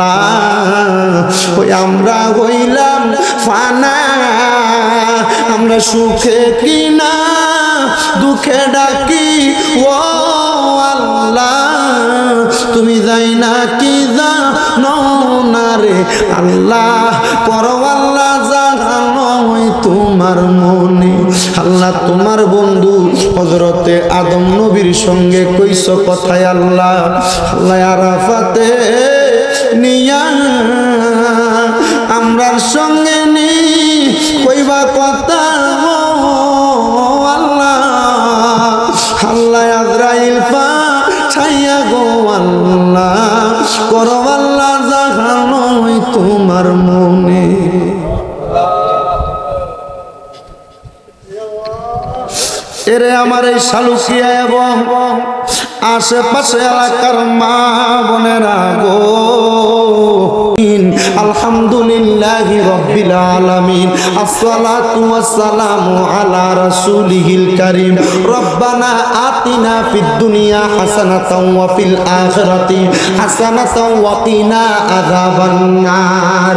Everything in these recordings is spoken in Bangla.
আল্লাহ ওই আমরা হইলাম ফানা। আমরা সুখে কিনা দুঃখে ডাকি, ও আল্লাহ। তুমি যাই না কি না রে আল্লাহ? আল্লাহ জানো তোমার মনে। আল্লাহ, তোমার বন্ধু হজরতে আদম নবীর সঙ্গে কইস কথায় আল্লাহ। আল্লাহ আরাফাতে নিয়া আমরার সঙ্গে নি, কইবা কথা আল্লাহ। আল্লাহ আজরাইল পা ছাইয়া গো আল্লাহ, করো আল্লাহ জাগানো তোমার মনে। এরে আমার এই শালুকিয়া এবং আশেপাশে এলাকার মা বোনেরা গো। আলহামদুলিল্লাহ রব্বিল আলামিন। আসসালাতু ওয়াসসালামু আলা রাসূলিহিল কারীম। রব্বানা আতিনা ফিদ দুনিয়া হাসানাতাও ওয়া ফিল আখিরাতি হাসানাতাও ওয়া কিনা আযাবান নার।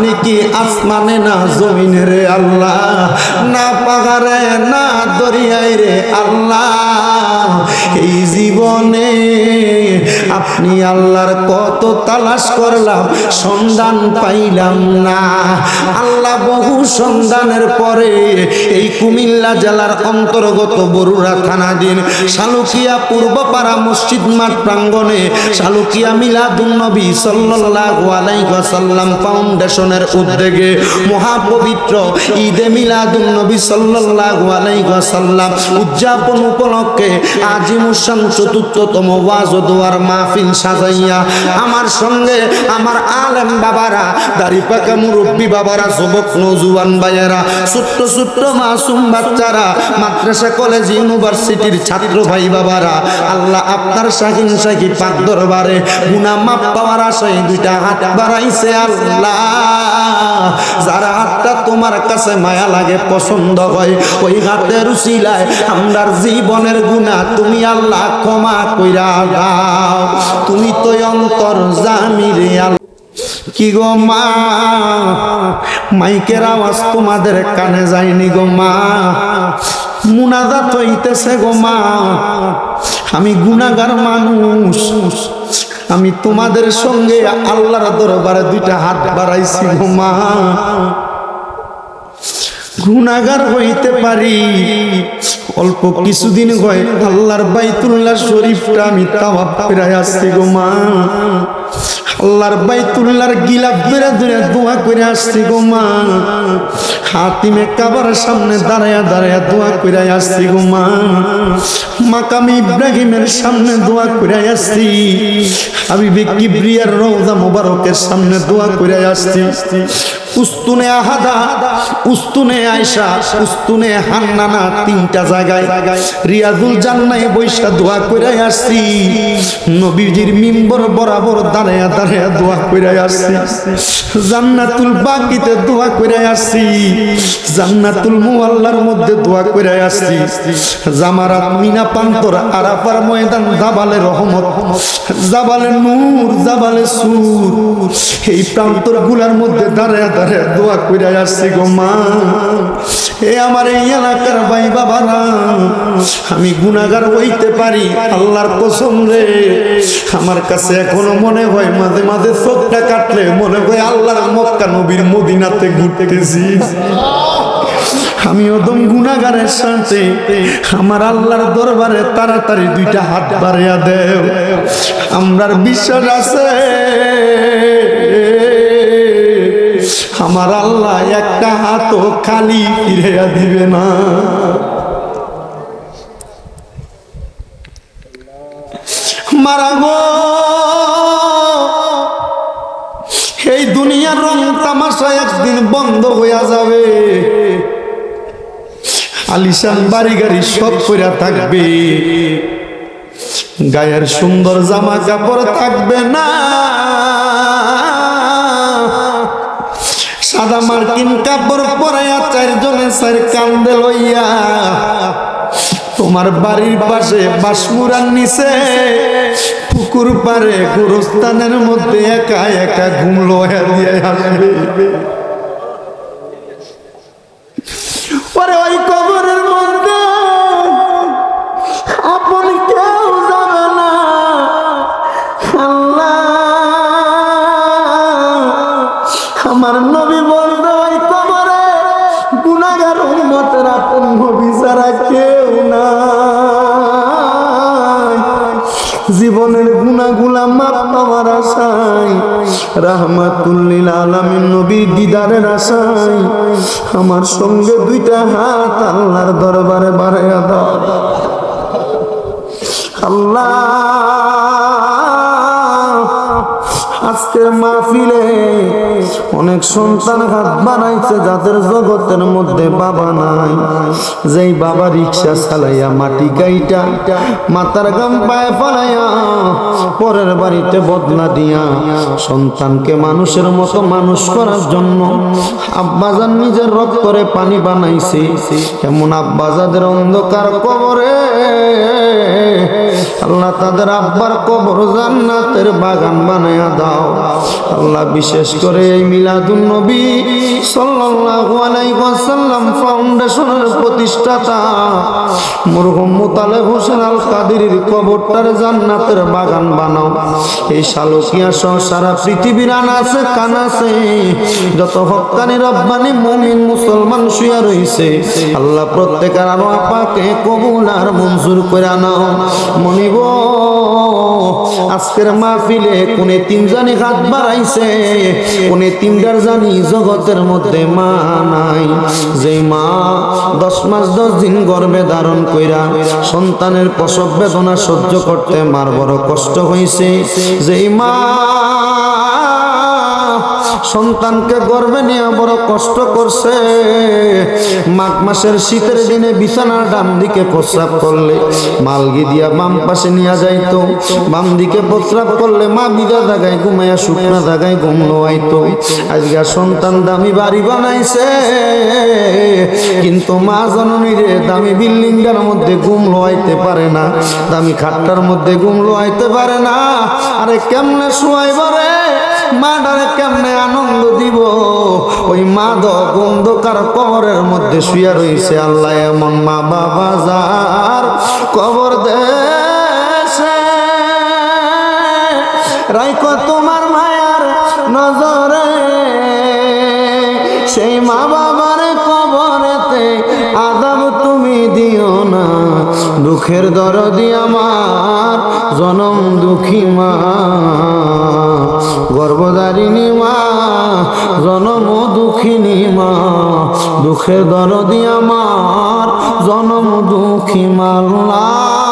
আপনি কি আসমানে না জমিনে রে আল্লাহ? না পাহাড়ে, না দরিয়ায় রে আল্লাহ। এই জীবনে আপনি আল্লাহর কত তালাশ করলাম, সন্ধান পাইলাম না। আল্লাহ বহু সন্ধানের পরে এই কুমিল্লা জেলার অন্তর্গত বরুড়া থানাধীন শালুকিয়া পূর্বপাড়া মসজিদ মাঠ প্রাঙ্গণে শালুকিয়া মিলাদুন্নবী সাল্লাল্লাহু আলাইহি ওয়াসাল্লাম ফাউন্ডেশনের উদ্যোগে মহাপবিত্র ঈদে মিলাদুন্নবী সাল্লাল্লাহু আলাইহি ওয়াসাল্লাম উদযাপন উপলক্ষে আজিমুসান চতুর্থতম ওয়াজ দোয়ার মাহফিল সাজাইয়া আমার সঙ্গে আমার আলেম বাবারা, দাড়ি পাকা মুরব্বী বাবারা, যুবক নজুয়ান ভাইয়েরা, ছোট্ট ছোট্ট মাসুম বাচ্চারা, মাদ্রাসা, কলেজ, ইউনিভার্সিটির ছাত্র ভাই বাবারা, আল্লাহ আপনার শাহিন শাহি পাক দরবারে গুনা মাপ পাওয়ার আশায় দুইটা হাত বাড়াইছে আল্লাহ। যারা হাতটা তোমার কাছে মায়া লাগে, পছন্দ হয়, ওই হাতের উসিলায় আমরার জীবনের গুণা তুমি আল্লাহ ক্ষমা কইরা দাও। তুমি তো অন্তর জানি রে আল্লাহ। কি গো মা, মাইকের আওয়াজ তোমাদের কানে যায়নি গো মা। মুনাজাত হইতেছে গো মা। আমি গুনাগার মানুষ। আমি তোমাদের সঙ্গে আল্লাহর দরবারে দুইটা হাত বাড়াইছি মা। গুনাগার হইতে পারি। অল্প কিছুদিন হয় আল্লাহর বাইতুল্লাহ শরীফটা আমি তাওয়াব ফিরাই আসছি গো মা। আল্লাহর বাইতুল্লাহর গিলাপ ধরে ধরে দোয়া করে আসছি গো মা। হাতিমে কাবার সামনে দাঁড়ায়া দাঁড়ায়া দোয়া করে আসছি গো মা। মাকাম ইব্রাহিমের সামনে দোয়া করে আসছি। হাবিবে কিবরিয়ার রওজা মোবারকের সামনে দোয়া করে আসছি। উস্তুনে আহাদা, উস্তুনে আয়সা উস্তুনে হান্নানা তিনটা জায়গায়। রিয়াজুল জান্নাই বৈশা দোয়া করে আসছি। নবীজির মিম্বর বরাবর দাঁড়ায়া দাঁড়ায়া দোয়া করে আসছি। জান্নাতুল বাকিতে দোয়া করে আসছি। জান্নাতুল মুআল্লার মধ্যে দোয়া করে আসছি। জামারাত মিনা পান্তর আরাফার ময়দান, জাবালে রহমত, জাবালে নূর, জাবালে সুর। এই প্রান্তরগুলার মধ্যে দাঁড়ায়া দাঁড়ায়া দোয়া করে আসছি গো মা। এ আমার এই এলাকার ভাই বাবারা, আমি গুনাগার হইতে পারি, আল্লাহর কসম রে। আমার কাছে এখনও মনে হয় মাঝে মাঝে চোখটা কাটলে মনে হয় আল্লাহর মক্কা নবীর মদিনাতে ঘুরতেছি। আমি ওদম গুনাগারের সাথে আমার আল্লাহর দরবারে তাড়াতাড়ি দুইটা হাত বাড়িয়া দেও। আমরার বিশ্বাস আছে। আমার আল্লাহ একটা হাতও খালি ফিরে দিবে না। মারা গো, এই দুনিয়ার রং তামাশা একদিন বন্ধ হইয়া যাবে। আলিশান বাড়ি গাড়ি সব কইরা থাকবে। গায়ের সুন্দর জামা কাপড় থাকবে না। সাদা মার্কিন কাপড় পরাইয়া চারজনে চার কান্দে লইয়া, তোমার বাড়ির পাশে বাসমুরার নিচে পুকুর পারে গুরুস্থানের মধ্যে একা একা ঘুমলো হেরিয়ে আসবে আমার নবী বলতে ওই কবরে গুনাগার উম্মতের আপন নবী ছাড়া কেউ না জীবনের গুনাগুলা মাপ পাওয়ার আশায়, রাহমাতুল্লিল আলামিন নবীর দিদারের আশায়, আমার সঙ্গে দুইটা হাত আল্লাহর দরবারে বাড়াইয়া দাও। আল্লাহ আজকের মাহফিলে অনেক সন্তান হাত বানাইছে যাদের জগতের মধ্যে বাবা নাই। যেই বাবা রিক্সা চালাইয়া মাটি গাইটা মাথার গাম পায়ে ফলাইয়া পরের বাড়িতে বদলা দিয়া সন্তানকে মানুষের মতো মানুষ করার জন্য আব্বাজান নিজের রক্তরে পানি বানাইছে। এমন আব্বাজাদের অন্ধকার কবরে, আল্লাহ তাদের আব্বার কবর জান্নাতের বাগান বানায়া দাও। আল্লাহ বিশেষ করে এই মিলাদুন নবী সাল্লাল্লাহু আলাইহি ওয়াসাল্লাম ফাউন্ডেশনের প্রতিষ্ঠাতা মরহুম মুতালেব হোসেন আল কাদিরের কবরটার জান্নাতের বাগান বানাও। এই শালকিয়া সহ সারা পৃথিবীর আনাছে কানাছে যত হক্কানি রব্বানি মুমিন মুসলমান শুয়া রইছে, আল্লাহ প্রত্যেকের আরও আপাকে কবুল আর মঞ্জুর করে নাও মনিব, আজকের মাহফিলে কোনে তিন জানি হাত বাড়াইছে কোনে তিনটার জানি জগতের মধ্যে মা নাই। যে মা দশ মাস দশ দিন গর্ভে ধারণ কইরা সন্তানের প্রসব বেদনা সহ্য করতে মার বড় কষ্ট হইছে। যেই মা সন্তানকে গর্বে নিয়ে বড় কষ্ট করছে মাঘ মাসের শীতের দিনে বিছানার ডান দিকে প্রস্রাব করলে মালগি দিয়া বাম পাশে নিয়ে যাইতো। বাম দিকে প্রস্রাব করলে মা বিদা জায়গায় ঘুমাইয়া শুকনা জায়গায় ঘুম লোয়াইতো আজকে সন্তান দামি বাড়ি বানাইছে, কিন্তু মা জননী রে দামি বিল্ডিংটার মধ্যে ঘুম লোয়াইতে পারে না, দামি খাটটার মধ্যে ঘুম লোয়াইতে পারে না। আরে কেমনে শুয়াইব রে? মা ডারে কেমনে আনন্দ দিব? ওই মা দ অন্ধকার কবরের মধ্যে শুয়ে রইছে আল্লাহ এমন মা বাবা যার কবর দেশে। রাইকো তোমার মায়ার নজরে। সেই মা বাবার কবরেতে আদাব তুমি দিও না। দুঃখের দরদি আমার, জনম দুঃখী মা। দুঃখিনী মা দুঃখের দরদি আমার জনম দুঃখী মাল্লা।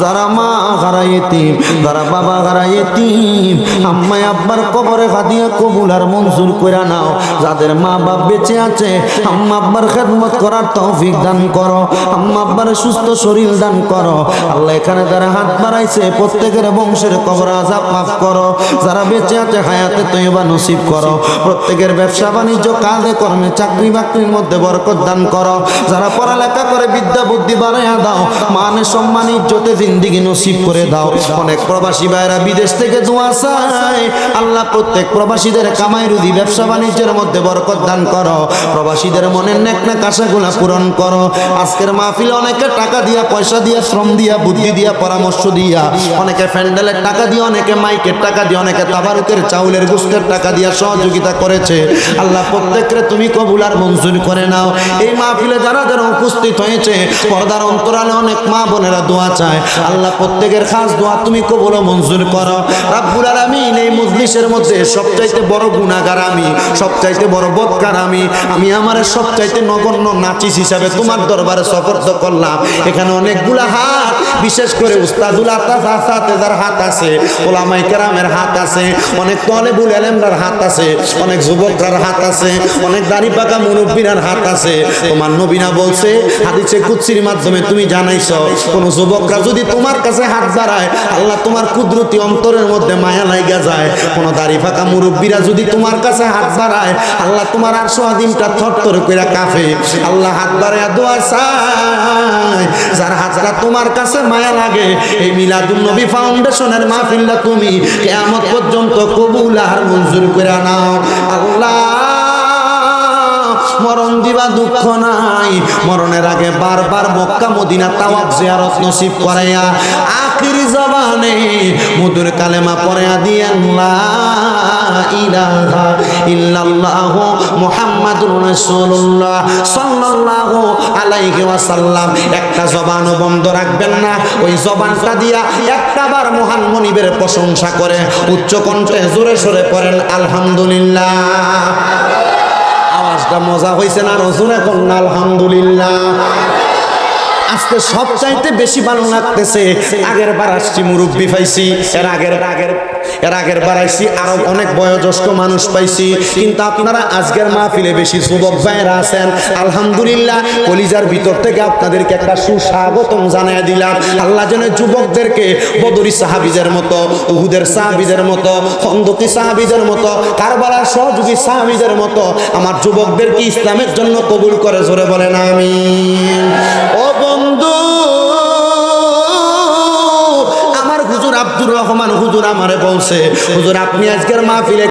যারা মা হারাইতিম যারা বাবা হারাইতিম আম্মাই আব্বার কবরে খাদিয়া কবুল আর মঞ্জুর করে নাও। যাদের মা বাপ বেঁচে আছে, আম্মা আব্বার খেদমত করার তৌফিক দান করো। আম্মা আব্বার সুস্থ শরীর দান করো। আল্লাহ এখানে যারা হাত বাড়াইছে, প্রত্যেকের বংশের কবর আজাব মাফ করো। যারা বেঁচে আছে, হায়াতে তৈবা নসিব করো। প্রত্যেকের ব্যবসা বাণিজ্য, কাজে কর্মে, চাকরি বাকরির মধ্যে বরকত দান করো। যারা পড়ালেখা করে বিদ্যা বুদ্ধি বাড়াইয়া দাও মানে সম্মান, ইজ্জতে জিন্দিগি নসিব করে দাও। অনেক প্রবাসী ভাইরা বিদেশ থেকে দোয়া চায়। আল্লাহ প্রত্যেক প্রবাসীদের কামাই রুদি ব্যবসা বাণিজ্যের মধ্যে বরকত দান করো। প্রবাসীদের মনের নেক না কাশাগুলা পূরণ করো। আজকের মাহফিলে অনেকে টাকা দিয়া, পয়সা দিয়া, শ্রম দিয়া, বুদ্ধি দিয়া, পরামর্শ দিয়া, অনেকে ফ্যান্ডেলের টাকা দিয়ে, অনেকে মাইকের টাকা দিয়ে, অনেকে তাবারুকের চাউলের গুস্তের টাকা দিয়া সহযোগিতা করেছে। আল্লাহ প্রত্যেককে তুমি কবুল আর মঞ্জুর করে নাও। এই মাহফিলে যারা যারা উপস্থিত হয়েছে, পর্দার অন্তরালে অনেক মা বোনেরা দোয়া চায়। আল্লাহ প্রত্যেকের খাস দোয়া তুমি কবুল মঞ্জুর করো। রাব্বুল আলামিন এই মজলিসের মধ্যে সবচাইতে বড় গুনাহগার আমি, সবচাইতে বড় বদকার আমি। আমি আমার সবচাইতে নগণ্য নাচিস হিসাবে তোমার দরবারে সফর্দ করলাম। এখানে অনেকগুলা হাত, বিশেষ করে উস্তাদুল আতাস আসাতে যার হাত আছে ওলামাই কেরামের হাত আছে, অনেক তলেবুল এলেমরার হাত আছে, অনেক যুবকরার হাত আছে, অনেক দাড়ি পাকা মুরব্বীরার হাত আছে। তোমার নবীনা বলছে, হাদিসে কুৎসির মাধ্যমে তুমি জানাইছো, কোন যুবকরা যদি তোমার কাছে হাত বাড়ায়, আল্লাহ তোমার কুদরতি অন্তরের মধ্যে মায়া লাইগা যায়। কোনো দাড়ি ফাঁকা মুরব্বীরা যদি তোমার কাছে হাত বাড়ায়, আল্লাহ তোমার আর সোয়াদিনটা থরথর করে কাফে আল্লাহ হাত বাড়ায় দোয়া চায়, যার হাতটা তোমার কাছে মায়া লাগে, এই মিলাদুল নবী ফাউন্ডেশনের মাহফিলটা তুমি কেমন পর্যন্ত কবুল আর মঞ্জুর করে নাও। আল্লাহ মরণ দিবা দুঃখ নাই। মরণের আগে বারবার মক্কা, মদিনা তাওয়াব জিয়ারত নসিব করাইয়া আখির জবানে মধুর কালেমা পড়াইয়া দিয়েন লা ইলাহা ইল্লাল্লাহু মুহাম্মাদুর রাসূলুল্লাহ সাল্লাল্লাহু আলাইহি ওয়াসাল্লাম। একটা জবানও বন্ধ রাখবেন না। ওই জবানটা দিয়া একটাবার মহান মনিবের প্রশংসা করে উচ্চ কণ্ঠে জোরে সরে পড়েন, আলহামদুলিল্লাহ। আওয়াজটা মজা হয়েছে না? রসুন এখন আলহামদুলিল্লাহ। আজকে সব চাইতে বেশি ভালো লাগতেছে, আগের বার আসছি, মুরব্বী পাইছি, এর আগের আগের, এর আগের বার আইছি আরও অনেক বয়োজ্যেষ্ঠ মানুষ পাইছি। কিন্তু আপনারা আজকের মাহফিলে বেশি যুবক ভাইয়েরা আছেন। আলহামদুলিল্লাহ, কলিজার ভিতর থেকে আপনাদেরকে একটা সুস্বাগতম জানিয়ে দিলাম। আল্লাহ যেন যুবকদেরকে বদরি সাহাবিজের মতো, উহুদের সাহাবিজের মতো, খন্দকি সাহাবিজের মতো, কারবালার সহযোগী সাহাবিজের মতো, আমার যুবকদেরকে ইসলামের জন্য কবুল করে, জোরে বলেন আমি আমারে বলছে হুজুর আপনি আজকের মাহফিলে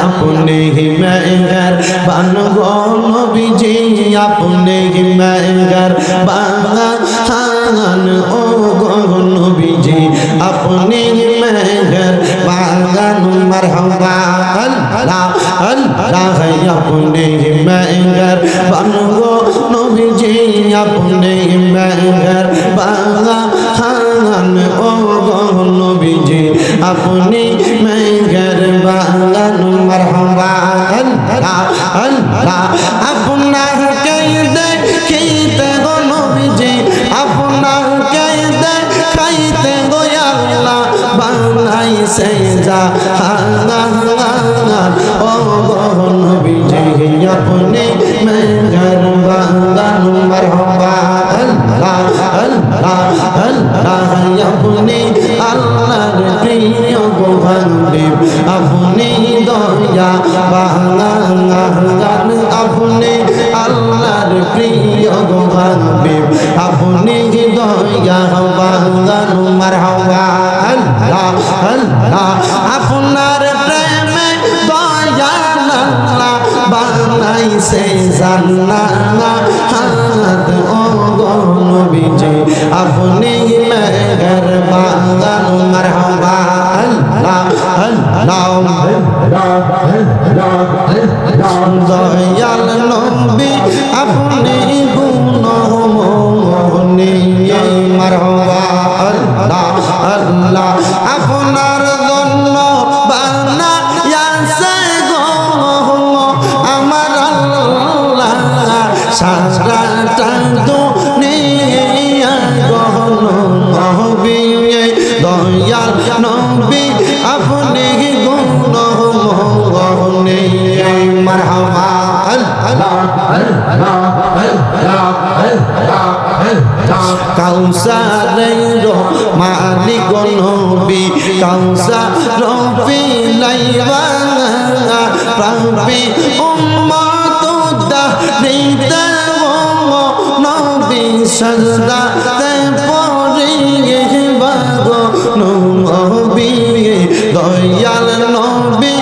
अपने ही मैगर बन गो नबीजी अपने ही मैगर बागान ओ गो नबीजी अपने ही मैगर बागान मरहबा अल्लाह अल्लाह अपने ही मैगर बन আপনি মেহের বাবা খান, ও গলবিজি আপনি মেহের বাগান মারহাবা, আল্লাহ আল্লাহ। আপনার কে দেখিতে গলবিজি আপনার কে দেখাইতে গোয়াল্লা বাংলাই সে যা হাঙ্গা হাঙ্গা ও গলবিজি আপনি মেহের আপনি দয়া বাংলান আপনি আল্লাহর প্রিয় গোহান্দেব আপনি দয়া বাংলান মারহাবা আল্লাহ আল্লাহ আপনার বানাইছে জান্নাত ও গো নবীজি। আপনি আপনি মারহাবা কাউসারের মালিক নবী কাউসার রবি লাইবা প্রাবি উম্মত দারিতে নবী সজদা তে পড়িয়ে বাগো নবী দয়াল নবী